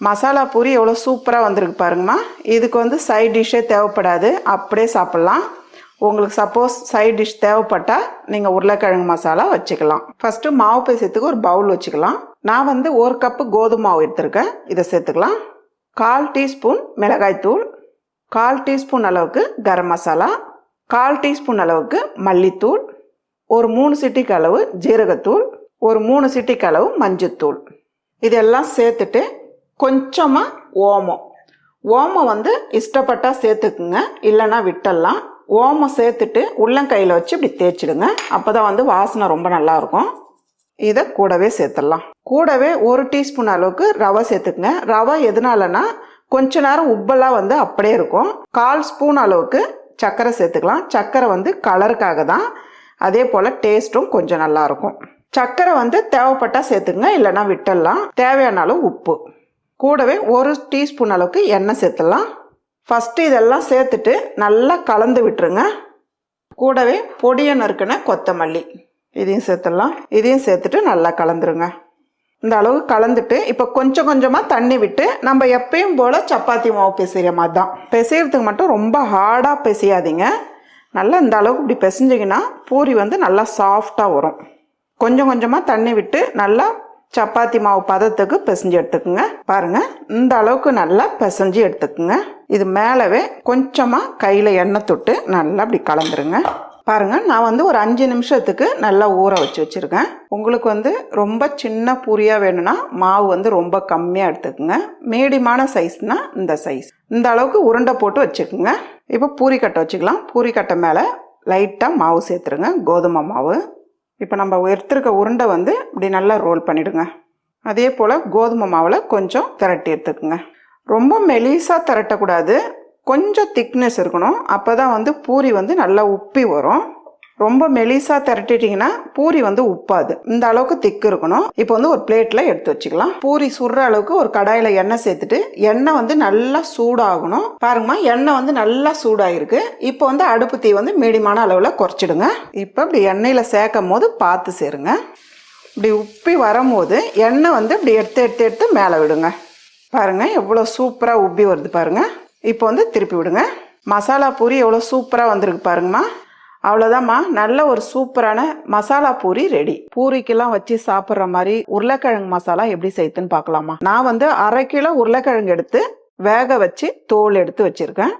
மசாலா பூரி எவ்வளோ சூப்பராக வந்திருக்கு பாருங்கம்மா. இதுக்கு வந்து சைட் டிஷ்ஷே தேவைப்படாது. அப்படியே சாப்பிட்லாம். உங்களுக்கு சப்போஸ் சைட் டிஷ் தேவைப்பட்டால் நீங்கள் உருளைக்கிழங்கு மசாலா வச்சுக்கலாம். ஃபஸ்ட்டு மாவு பேசுறதுக்கு ஒரு பவுல் வச்சுக்கலாம். நான் வந்து ஒரு கப்பு கோதுமை மாவு எடுத்திருக்கேன். இதை சேர்த்துக்கலாம். கால் டீஸ்பூன் மிளகாய்த்தூள் கால் டீஸ்பூன் அளவுக்கு கரம் மசாலா. கால் டீஸ்பூன் அளவுக்கு மல்லித்தூள். ஒரு மூணு சிட்டிக்கு அளவு ஜீரகத்தூள். ஒரு மூணு சிட்டிக்கு அளவு மஞ்சத்தூள். இதெல்லாம் சேர்த்துட்டு கொஞ்சமாக ஓமம். ஓமம் வந்து இஷ்டப்பட்டா சேர்த்துக்குங்க. இல்லைன்னா விட்டுடலாம். ஓமம் சேர்த்துட்டு உள்ளங்கையில் வச்சு இப்படி தேய்ச்சிடுங்க. அப்போ தான் வந்து வாசனை ரொம்ப நல்லா இருக்கும். இதை கூடவே சேர்த்துடலாம். கூடவே ஒரு டீஸ்பூன் அளவுக்கு ரவை சேர்த்துக்குங்க. ரவை எதனாலனா கொஞ்ச நேரம் உப்பெல்லாம் வந்து அப்படியே இருக்கும். கால் ஸ்பூன் அளவுக்கு சர்க்கரை சேர்த்துக்கலாம். சர்க்கரை வந்து கலருக்காக தான். அதே போல் டேஸ்ட்டும் கொஞ்சம் நல்லா இருக்கும். சர்க்கரை வந்து தேவைப்பட்டால் சேர்த்துக்குங்க. இல்லைன்னா விட்டுடலாம். தேவையான அளவு உப்பு. கூடவே ஒரு டீஸ்பூன் அளவுக்கு எண்ணெய் சேர்த்துடலாம். ஃபஸ்ட்டு இதெல்லாம் சேர்த்துட்டு நல்லா கலந்து விட்டுருங்க. கூடவே பொடியை நறுக்கின கொத்தமல்லி. இதையும் சேர்த்துடலாம். இதையும் சேர்த்துட்டு நல்லா கலந்துருங்க. இந்த அளவு கலந்துட்டு இப்போ கொஞ்சம் கொஞ்சமாக தண்ணி விட்டு நம்ம எப்பயும் போல் சப்பாத்தி மாவு பிசைகிற மாதிரி தான் பிசைகிறதுக்கு மட்டும் ரொம்ப ஹார்டாக பிசையாதீங்க. நல்லா இந்த அளவுக்கு இப்படி பிசைஞ்சிங்கன்னா பூரி வந்து நல்லா சாஃப்டாக வரும். கொஞ்சம் கொஞ்சமாக தண்ணி விட்டு நல்லா சப்பாத்தி மாவு பதத்துக்கு பிசைஞ்சு எடுத்துக்குங்க. பாருங்க இந்த அளவுக்கு நல்லா பிசைஞ்சு எடுத்துக்குங்க. இது மேலவே கொஞ்சமாக கையில் எண்ணெய் தொட்டு நல்லா அப்படி கலந்துருங்க. பாருங்கள் நான் வந்து ஒரு அஞ்சு நிமிஷத்துக்கு நல்லா ஊற வச்சு வச்சுருக்கேன். உங்களுக்கு வந்து ரொம்ப சின்ன பூரியாக வேணும்னா மாவு வந்து ரொம்ப கம்மியாக எடுத்துக்கோங்க. மீடியமான சைஸ்னால் இந்த சைஸ். இந்த அளவுக்கு உருண்டை போட்டு வச்சுக்கோங்க. இப்போ பூரி கட்டை வச்சுக்கலாம். பூரி கட்டை மேலே லைட்டாக மாவு சேர்த்துருங்க. கோதுமை மாவு. இப்போ நம்ம எடுத்துருக்க உருண்டை வந்து இப்படி நல்லா ரோல் பண்ணிவிடுங்க அதே போல் கோதுமை மாவில் கொஞ்சம் திரட்டி எடுத்துக்கோங்க. ரொம்ப மெலிசாக திரட்டக்கூடாது. கொஞ்சம் திக்னஸ் இருக்கணும். அப்போ தான் வந்து பூரி வந்து நல்லா உப்பி வரும். ரொம்ப மெலிசாக திரட்டிட்டிங்கன்னா பூரி வந்து உப்பாது. இந்த அளவுக்கு திக்கு இருக்கணும். இப்போ வந்து ஒரு பிளேட்டில் எடுத்து வச்சுக்கலாம். பூரி சுடுற அளவுக்கு ஒரு கடாயில் எண்ணெய் சேர்த்துட்டு எண்ணெய் வந்து நல்லா சூடாகணும். பாருங்கம்மா எண்ணெய் வந்து நல்லா சூடாகிருக்கு இப்போ வந்து அடுப்பு தீ வந்து மீடியமான அளவில் குறைச்சிடுங்க. இப்போ இப்படி எண்ணெயில் சேர்க்கும் போது பார்த்து சேருங்க. இப்படி உப்பி வரும்போது எண்ணெய் வந்து இப்படி எடுத்து எடுத்து எடுத்து மேலே விடுங்க. பாருங்கள் எவ்வளோ சூப்பராக உப்பி வருது பாருங்கள் இப்போ வந்து திருப்பி விடுங்க. மசாலா பூரி எவ்வளோ சூப்பராக வந்திருக்கு பாருங்கம்மா. அவ்வளோதாம்மா நல்ல ஒரு சூப்பரான மசாலா பூரி ரெடி பூரிக்கெல்லாம் வச்சு சாப்பிட்ற மாதிரி உருளைக்கிழங்கு மசாலா எப்படி செய்யுதுன்னு பார்க்கலாமா? நான் வந்து அரை கிலோ உருளைக்கிழங்கு எடுத்து வேக வச்சு தோல் எடுத்து வச்சுருக்கேன்.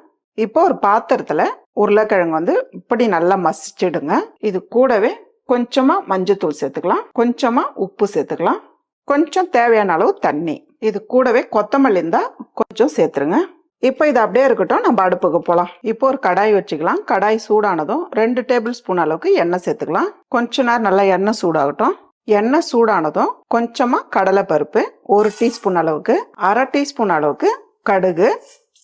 இப்போ ஒரு பாத்திரத்தில் உருளைக்கிழங்கு வந்து இப்படி நல்லா மசிச்சிடுங்க. இது கூடவே கொஞ்சமாக மஞ்சத்தூள் சேர்த்துக்கலாம். கொஞ்சமாக உப்பு சேர்த்துக்கலாம். கொஞ்சம் தேவையான அளவு தண்ணி. இது கூடவே கொத்தமல்லி இருந்தால் கொஞ்சம் சேர்த்துருங்க. இப்போ இது அப்படியே இருக்கட்டும் நம்ம அடுப்புக்கு போகலாம் இப்போ ஒரு கடாய் வச்சுக்கலாம். கடாய் சூடானதும் ரெண்டு டேபிள் ஸ்பூன் அளவுக்கு எண்ணெய் சேர்த்துக்கலாம். கொஞ்ச நேரம் நல்லா எண்ணெய் சூடாகட்டும். எண்ணெய் சூடானதும் கொஞ்சமாக கடலை பருப்பு ஒரு டீஸ்பூன் அளவுக்கு அரை டீஸ்பூன் அளவுக்கு கடுகு.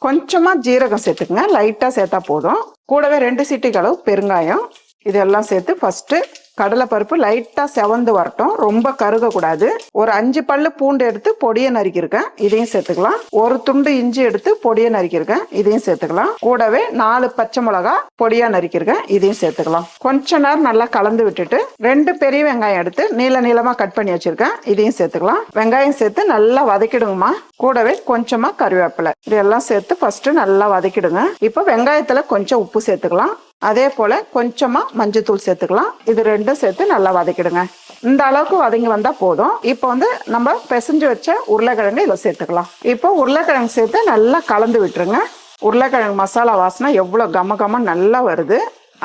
கொஞ்சமாக ஜீரகம் சேர்த்துக்குங்க. லைட்டாக சேர்த்தா போதும். கூடவே ரெண்டு சிட்டிக்கு அளவு பெருங்காயம். இதெல்லாம் சேர்த்து ஃபஸ்ட்டு கடலைப்பருப்பு லைட்டாக செவந்து வரட்டும். ரொம்ப கருகக்கூடாது. ஒரு அஞ்சு பல்லு பூண்டு எடுத்து பொடியை நறுக்கியிருக்கேன். இதையும் சேர்த்துக்கலாம். ஒரு துண்டு இஞ்சி எடுத்து பொடியை நறுக்கியிருக்கேன். இதையும் சேர்த்துக்கலாம். கூடவே நாலு பச்சை மிளகா பொடியாக நறுக்கியிருக்கேன். இதையும் சேர்த்துக்கலாம். கொஞ்ச நேரம் நல்லா கலந்து விட்டுட்டு ரெண்டு பெரிய வெங்காயம் எடுத்து நீள நீளமாக கட் பண்ணி வச்சிருக்கேன். இதையும் சேர்த்துக்கலாம். வெங்காயம் சேர்த்து நல்லா வதக்கிடுங்கம்மா. கூடவே கொஞ்சமாக கருவேப்பிலை. இதெல்லாம் சேர்த்து ஃபஸ்ட்டு நல்லா வதக்கிடுங்க. இப்போ வெங்காயத்தில் கொஞ்சம் உப்பு சேர்த்துக்கலாம். அதே போல் கொஞ்சமாக மஞ்சத்தூள் சேர்த்துக்கலாம். இது ரெண்டும் சேர்த்து நல்லா வதக்கிடுங்க. இந்த அளவுக்கு வதங்கி வந்தால் போதும். இப்போ வந்து நம்ம பிசைஞ்சு வச்ச உருளைக்கிழங்கு இதில் சேர்த்துக்கலாம். இப்போ உருளைக்கிழங்கு சேர்த்து நல்லா கலந்து விட்டுருங்க. உருளைக்கிழங்கு மசாலா வாசனை எவ்வளோ கம கம நல்லா வருது.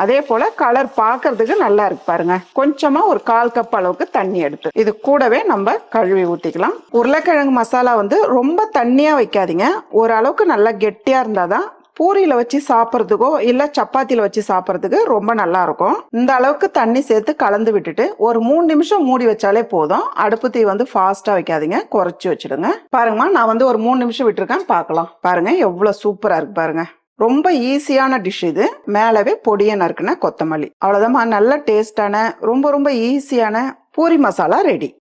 அதே போல் கலர் பார்க்கறதுக்கு நல்லா இருக்கு பாருங்க. கொஞ்சமாக ஒரு கால் கப் அளவுக்கு தண்ணி எடுத்து. இது கூடவே நம்ம கழுவி ஊற்றிக்கலாம் உருளைக்கிழங்கு மசாலா வந்து ரொம்ப தண்ணியாக வைக்காதீங்க. ஓரளவுக்கு நல்லா கெட்டியாக இருந்தால் தான் பூரியில் வச்சு சாப்பிட்றதுக்கோ இல்லை சப்பாத்தியில் வச்சு சாப்பிட்றதுக்கு ரொம்ப நல்லா இருக்கும். இந்த அளவுக்கு தண்ணி சேர்த்து கலந்து விட்டுட்டு ஒரு மூணு நிமிஷம் மூடி வச்சாலே போதும். அடுப்பு தீ வந்து ஃபாஸ்ட்டாக வைக்காதீங்க. குறைச்சி வச்சிடுங்க. பாருங்கம்மா நான் வந்து ஒரு மூணு நிமிஷம் விட்டுருக்கேன். பார்க்கலாம். பாருங்க எவ்வளோ சூப்பராக இருக்கு பாருங்க. ரொம்ப ஈஸியான டிஷ் இது. மேலவே பொடியை நறுக்குன கொத்தமல்லி. அவ்வளோதாம்மா நல்ல டேஸ்டான ரொம்ப ரொம்ப ஈஸியான பூரி மசாலா ரெடி